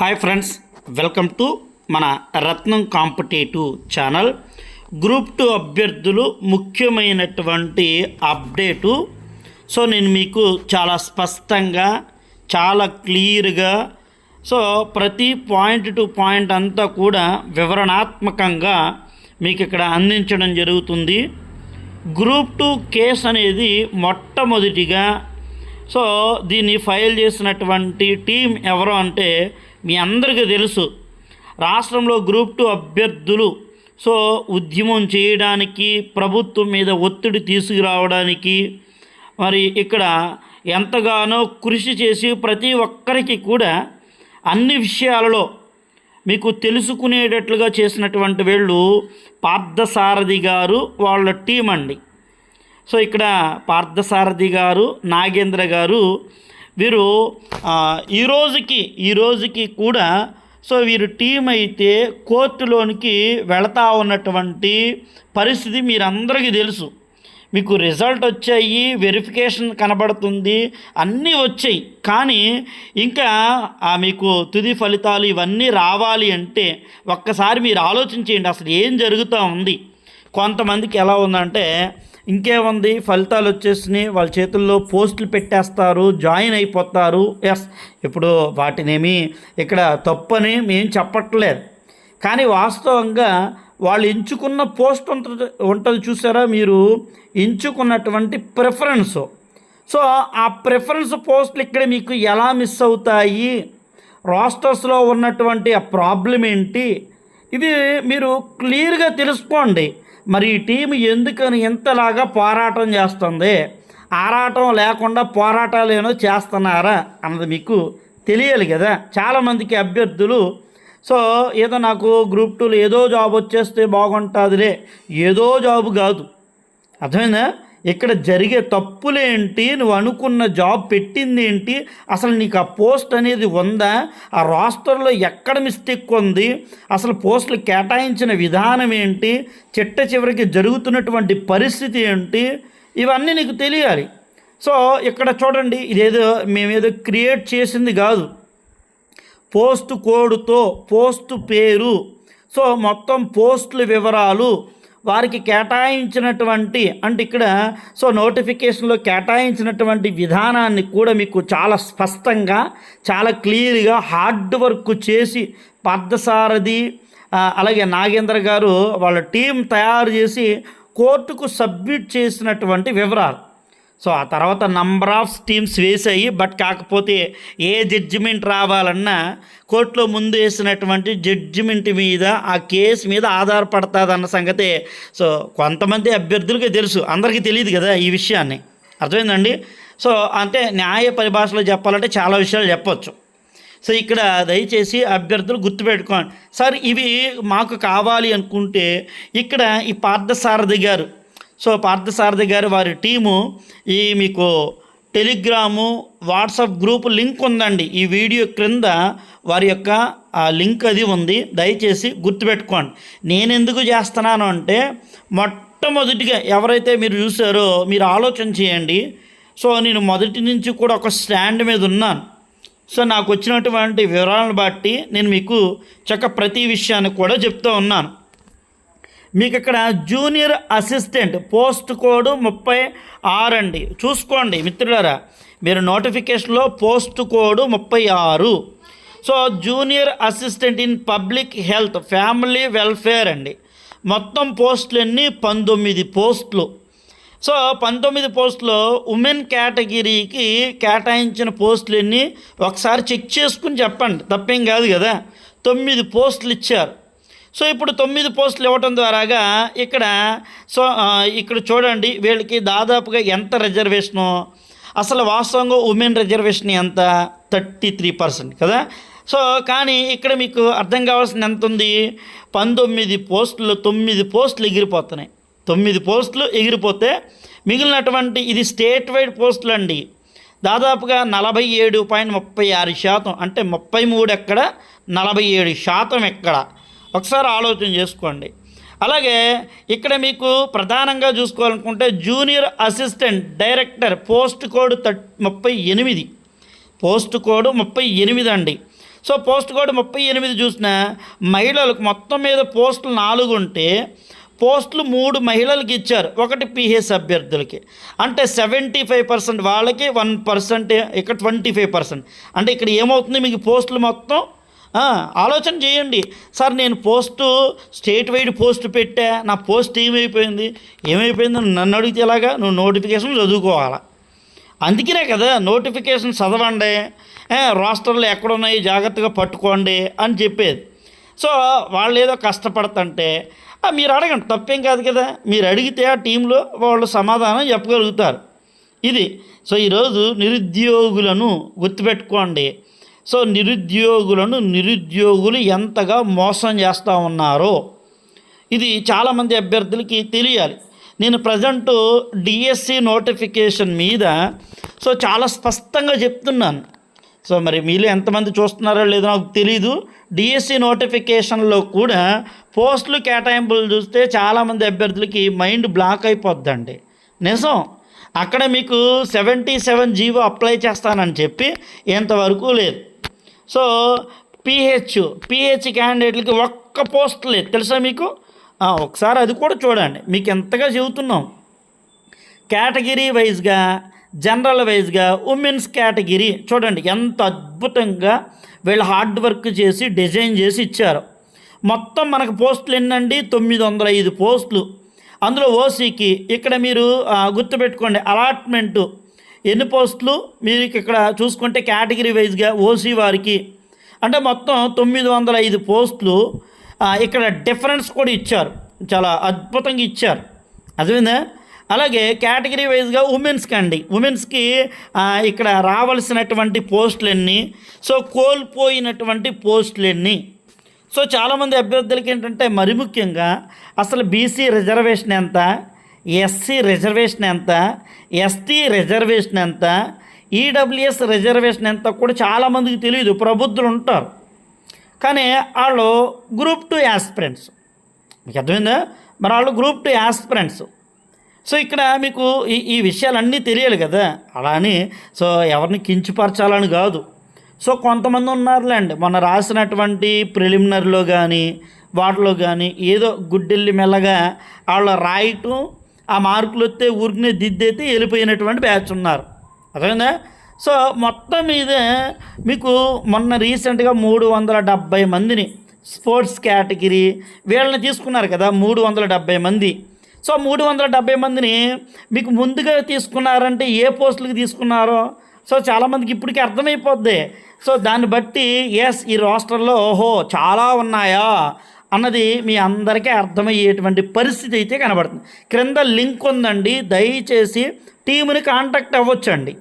Hi friends welcome to మన Ratnam competitive channel. Group two అభ్యర్థులు ముఖ్యమైనటువంటి అప్డేటు. సో నేను మీకు చాలా స్పష్టంగా చాలా క్లియర్గా సో ప్రతి పాయింట్ టు పాయింట్ అంతా కూడా వివరణాత్మకంగా మీకు ఇక్కడ అందించడం జరుగుతుంది. గ్రూప్ టూ కేస్ అనేది మొట్టమొదటిగా సో దీన్ని ఫైల్ చేసినటువంటి టీం ఎవరు అంటే మీ అందరికీ తెలుసు. రాష్ట్రంలో గ్రూప్ టూ అభ్యర్థులు సో ఉద్యమం చేయడానికి ప్రభుత్వం మీద ఒత్తిడి తీసుకురావడానికి మరి ఇక్కడ ఎంతగానో కృషి చేసి ప్రతి ఒక్కరికి కూడా అన్ని విషయాలలో మీకు తెలుసుకునేటట్లుగా చేసినటువంటి వీళ్ళు పార్థసారథి గారు వాళ్ళ టీం అండి. సో ఇక్కడ పార్థసారథి గారు నాగేంద్ర గారు వీరు ఈ రోజుకి ఈ రోజుకి కూడా సో వీరు టీం అయితే కోర్టులోనికి వెళతా ఉన్నటువంటి పరిస్థితి మీరందరికీ తెలుసు. మీకు రిజల్ట్ వచ్చాయి వెరిఫికేషన్ కనబడుతుంది అన్నీ వచ్చాయి. కానీ ఇంకా మీకు తుది ఫలితాలు ఇవన్నీ రావాలి అంటే ఒక్కసారి మీరు ఆలోచించేయండి అసలు ఏం జరుగుతూ ఉంది? కొంతమందికి ఎలా ఉందంటే ఇంకేముంది? ఫలితాలు వచ్చేసినాయి. వాళ్ళ చేతుల్లో పోస్టులు పెట్టేస్తారు. జాయిన్ అయిపోతారు. ఎస్. ఇప్పుడు వాటినేమి ఇక్కడ తప్పని మేము చెప్పట్లేదు. కానీ వాస్తవంగా వాళ్ళు ఎంచుకున్న పోస్ట్ ఉంటుంది ఉంటుంది చూసారా మీరు? ఎంచుకున్నటువంటి ప్రిఫరెన్స్. సో ఆ ప్రిఫరెన్స్ పోస్టులు ఇక్కడ మీకు ఎలా మిస్ అవుతాయి? రాస్టర్స్లో ఉన్నటువంటి ఆ ప్రాబ్లం ఏంటి? ఇది మీరు క్లియర్గా తెలుసుకోండి. మరి ఈ టీం ఎందుకని ఇంతలాగా పోరాటం చేస్తుంది? ఆరాటం లేకుండా పోరాటాలు ఏమో చేస్తున్నారా అన్నది మీకు తెలియాలి కదా. చాలామందికి అభ్యర్థులు సో ఏదో నాకు గ్రూప్ టూలో ఏదో జాబ్ వచ్చేస్తే బాగుంటుందిలే. ఏదో జాబ్ కాదు. అర్థమైందా? ఇక్కడ జరిగే తప్పులేంటి? నువ్వు అనుకున్న జాబ్ పెట్టింది ఏంటి అసలు నీకు ఆ పోస్ట్ అనేది ఉందా? ఆ రాస్టర్లో ఎక్కడ మిస్టేక్ ఉంది? అసలు పోస్టులు కేటాయించిన విధానం ఏంటి? చిట్ట చివరికి జరుగుతున్నటువంటి పరిస్థితి ఏంటి? ఇవన్నీ నీకు తెలియాలి. సో ఇక్కడ చూడండి ఇదేదో మేమేదో క్రియేట్ చేసింది కాదు. పోస్ట్ కోడ్తో పోస్ట్ పేరు. సో మొత్తం పోస్టుల వివరాలు వారికి కేటాయించినటువంటి అంటే ఇక్కడ సో నోటిఫికేషన్లో కేటాయించినటువంటి విధానాన్ని కూడా మీకు చాలా స్పష్టంగా చాలా క్లియర్గా హార్డ్ వర్క్ చేసి పార్థసారథి అలాగే నాగేంద్ర గారు వాళ్ళ టీం తయారు చేసి కోర్టుకు సబ్మిట్ చేసినటువంటి వివరాలు. సో ఆ తర్వాత నంబర్ ఆఫ్ టీమ్స్ వేసాయి బట్ కాకపోతే ఏ జడ్జిమెంట్ రావాలన్నా కోర్టులో ముందు వేసినటువంటి జడ్జిమెంట్ మీద ఆ కేసు మీద ఆధారపడుతుందన్న సంగతి. సో కొంతమంది అభ్యర్థులకి తెలుసు. అందరికీ తెలియదు కదా ఈ విషయాన్ని. అర్థమైందండి? సో అంటే న్యాయ పరిభాషలో చెప్పాలంటే చాలా విషయాలు చెప్పొచ్చు. సో ఇక్కడ దయచేసి అభ్యర్థులు గుర్తుపెట్టుకోండి సార్ ఇవి మాకు కావాలి అనుకుంటే ఇక్కడ ఈ పార్థసారథి గారు సో పార్థసారథి గారు వారి టీము ఈ మీకు టెలిగ్రాము వాట్సాప్ గ్రూప్ లింక్ ఉందండి. ఈ వీడియో క్రింద వారి యొక్క ఆ లింక్ అది ఉంది. దయచేసి గుర్తుపెట్టుకోండి. నేను ఎందుకు చేస్తున్నాను అంటే మొట్టమొదటిగా ఎవరైతే మీరు చూసారో మీరు ఆలోచన చేయండి. సో నేను మొదటి నుంచి కూడా ఒక స్టాండ్ మీద ఉన్నాను. సో నాకు వచ్చినటువంటి వివరాలను బట్టి నేను మీకు చక్క ప్రతి విషయాన్ని కూడా చెప్తూ ఉన్నాను. మీకు ఇక్కడ జూనియర్ అసిస్టెంట్ పోస్ట్ కోడ్ ముప్పై ఆరు అండి. చూసుకోండి మిత్రులారా మీరు నోటిఫికేషన్లో పోస్ట్ కోడ్ ముప్పై ఆరు. So junior assistant in public health family welfare అండి. మొత్తం పోస్టులన్నీ పంతొమ్మిది పోస్టులు. సో పంతొమ్మిది పోస్టులు ఉమెన్ కేటగిరీకి కేటాయించిన పోస్టులన్నీ ఒకసారి చెక్ చేసుకుని చెప్పండి. తప్పేం కాదు కదా. తొమ్మిది పోస్టులు ఇచ్చారు. సో ఇప్పుడు తొమ్మిది పోస్టులు ఇవ్వటం ద్వారాగా ఇక్కడ సో ఇక్కడ చూడండి వీళ్ళకి దాదాపుగా ఎంత రిజర్వేషను? అసలు వాస్తవంగా ఉమెన్ రిజర్వేషన్ ఎంత? థర్టీ త్రీ పర్సెంట్ కదా? సో కానీ ఇక్కడ మీకు అర్థం కావాల్సింది ఎంత ఉంది? పంతొమ్మిది పోస్టులు తొమ్మిది పోస్టులు ఎగిరిపోతున్నాయి. తొమ్మిది పోస్టులు ఎగిరిపోతే మిగిలినటువంటి ఇది స్టేట్ వైడ్ పోస్టులు అండి. దాదాపుగా నలభై ఏడు పాయింట్ ముప్పై ఆరు శాతం అంటే ముప్పై మూడు ఎక్కడ? నలభై ఏడు శాతం ఎక్కడ? ఒకసారి ఆలోచన చేసుకోండి. అలాగే ఇక్కడ మీకు ప్రధానంగా చూసుకోవాలనుకుంటే junior assistant director post code thirty ముప్పై ఎనిమిది. పోస్ట్ కోడ్ ముప్పై ఎనిమిది అండి. సో పోస్ట్ కోడ్ ముప్పై ఎనిమిది చూసిన మహిళలకు మొత్తం మీద పోస్టులు నాలుగు ఉంటే పోస్టులు మూడు మహిళలకు ఇచ్చారు. ఒకటి పిహెచ్ అభ్యర్థులకి. అంటే సెవెంటీ ఫైవ్ పర్సెంట్ వాళ్ళకి వన్ పర్సెంట్ ఇక్కడ ట్వంటీ ఫైవ్ పర్సెంట్. అంటే ఇక్కడ ఏమవుతుంది? మీకు పోస్టులు మొత్తం ఆలోచన చేయండి. సార్ నేను పోస్టు స్టేట్ వైడ్ పోస్ట్ పెట్టా నా పోస్ట్ ఏమైపోయింది? ఏమైపోయింది నన్ను అడిగితే ఎలాగా? నువ్వు నోటిఫికేషన్ చదువుకోవాలా. అందుకనే కదా నోటిఫికేషన్ చదవండి ఏ, ఎక్కడున్నాయి జాగ్రత్తగా పట్టుకోండి అని చెప్పేది. సో వాళ్ళు ఏదో కష్టపడుతుంటే మీరు అడగండి తప్పేం కాదు కదా? మీరు అడిగితే ఆ టీంలో వాళ్ళు సమాధానం చెప్పగలుగుతారు. ఇది. సో ఈరోజు నిరుద్యోగులను గుర్తుపెట్టుకోండి. సో నిరుద్యోగులను నిరుద్యోగులు ఎంతగా మోసం చేస్తూ ఉన్నారో ఇది చాలామంది అభ్యర్థులకి తెలియాలి. నేను ప్రజెంట్ డిఎస్సి నోటిఫికేషన్ మీద సో చాలా స్పష్టంగా చెప్తున్నాను. సో మరి మీలో ఎంతమంది చూస్తున్నారో లేదో నాకు తెలీదు. డిఎస్సి నోటిఫికేషన్లో కూడా పోస్టులు కేటాయింపులు చూస్తే చాలామంది అభ్యర్థులకి మైండ్ బ్లాక్ అయిపోద్దండి. నిజం. అక్కడ మీకు సెవెంటీ సెవెన్ జీవో అప్లై చేస్తానని చెప్పి ఇంతవరకు లేదు. సో పిహెచ్ పిహెచ్ క్యాండిడేట్లకి ఒక్క పోస్ట్ లేదు. తెలుసా మీకు? ఒకసారి అది కూడా చూడండి. మీకు ఎంతగా చెబుతున్నాం. కేటగిరీ వైజ్గా జనరల్ వైజ్గా ఉమెన్స్ కేటగిరీ చూడండి. ఎంత అద్భుతంగా వీళ్ళు హార్డ్ వర్క్ చేసి డిజైన్ చేసి ఇచ్చారు. మొత్తం మనకు పోస్టులు ఎన్నండి? తొమ్మిది వందల ఐదు పోస్టులు అందులో ఓసీకి ఇక్కడ మీరు గుర్తుపెట్టుకోండి. అలాట్మెంటు ఎన్ని పోస్టులు? మీరు ఇక్కడ చూసుకుంటే కేటగిరీ వైజ్గా ఓసీ వారికి అంటే మొత్తం తొమ్మిది వందల ఐదు పోస్టులు ఇక్కడ డిఫరెన్స్ కూడా ఇచ్చారు. చాలా అద్భుతంగా ఇచ్చారు. అర్థమైందా? అలాగే కేటగిరీ వైజ్గా ఉమెన్స్కి అండి. ఉమెన్స్కి ఇక్కడ రావాల్సినటువంటి పోస్టులన్నీ? సో కోల్పోయినటువంటి పోస్టులన్నీ? సో చాలామంది అభ్యర్థులకి ఏంటంటే మరి ముఖ్యంగా అసలు బీసీ రిజర్వేషన్ ఎంత? ఎస్సీ రిజర్వేషన్ ఎంత ఎస్టీ రిజర్వేషన్ ఎంత ఈడబ్ల్యూఎస్ రిజర్వేషన్ ఎంత కూడా చాలామందికి తెలియదు ప్రబుద్ధులు ఉంటారు. కానీ వాళ్ళు గ్రూప్ టూ యాస్పిరెంట్స్. మీకు అర్థమైందా? మరి వాళ్ళు గ్రూప్ టూ యాస్పిరెంట్స్. సో ఇక్కడ మీకు ఈ ఈ విషయాలన్నీ తెలియాలి కదా? అలా అని సో ఎవరిని కించపరచాలని కాదు. సో కొంతమంది ఉన్నారులేండి. మొన్న రాసినటువంటి ప్రిలిమినరీలో కానీ వాటిలో కానీ ఏదో గుడ్డెల్లి మెల్లగా వాళ్ళు రాయటం ఆ మార్కులు వస్తే ఊరికనే దిద్దేతే వెళ్ళిపోయినటువంటి బ్యాచ్ ఉన్నారు. అర్థమైందా? సో మొత్తం మీద మీకు మొన్న రీసెంట్గా మూడు వందల డెబ్భై మందిని స్పోర్ట్స్ కేటగిరీ వీళ్ళని తీసుకున్నారు కదా మూడు వందల డెబ్భై మంది. సో మూడు వందల డెబ్భై మందిని మీకు ముందుగా తీసుకున్నారంటే ఏ పోస్టులకి తీసుకున్నారో? సో చాలామందికి ఇప్పటికీ అర్థమైపోద్ది. సో దాన్ని బట్టి ఎస్ ఈ రాష్ట్రంలో ఓహో చాలా ఉన్నాయా? అన్నది మీ అందరికీ అర్థమయ్యేటువంటి పరిస్థితి అయితే కనబడుతుంది. క్రింద లింక్ ఉందండి. దయచేసి టీముని కాంటాక్ట్ అవ్వచ్చండి.